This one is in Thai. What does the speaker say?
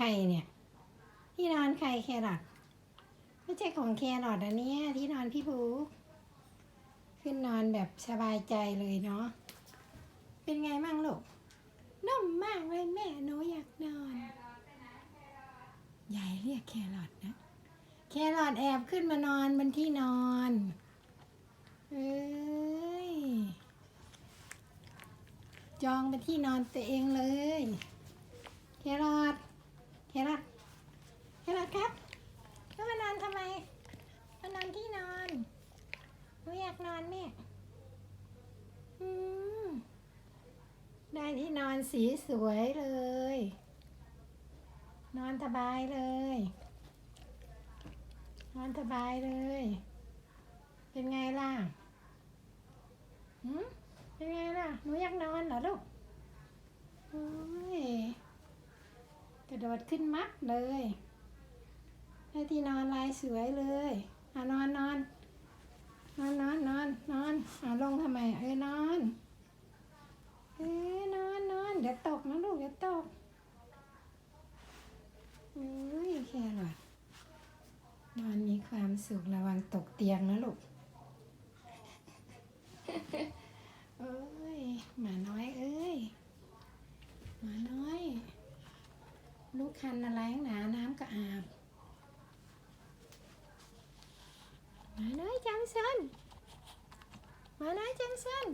ใครเนี่ย ที่นอนใครแครอทไม่ใช่ของแครอทอันนี้ที่นอนพี่ภูขึ้นนอนแบบสบายใจเลยเนาะเป็นไงมั่งลูกนุ่มมากเลยแม่หนูอยากนอนยายเรียกแครอทนะ แครอทแอบขึ้นมานอนบนที่นอนเอ้ยจองไปที่นอนตัวเองเลย แครอ ทแครอทแครอทครับแล้วมานอนทำไมมานอนที่นอนหนูอยากนอนแม่อืมได้ที่นอนสีสวยเลย นอนสบายเลย นอนสบายเลย เป็นไงล่ะหืมเป็นไงล่ะ หนูอยากนอนเหรอลูกโอ้ยก ระโดดขึ้นมัดเลยได้ที่นอนลายสวยเลยอะนอนนอนนอนนอนนอนนอนอะลงทำไมเอ้ยนอนเอ้ยนอนนอนเดี๋ยวตกนะลูกเดี๋ยวตกเอ้ยแค่หรอทนอนมีความสุขระวังตกเตียงนะลูกเอ้ยหมาน้อยเอ้ยหมาน้อย ลูกคันอะไรนักหนา น้ำก็อาบ มาน้อยจังสันมาน้อยจังสัน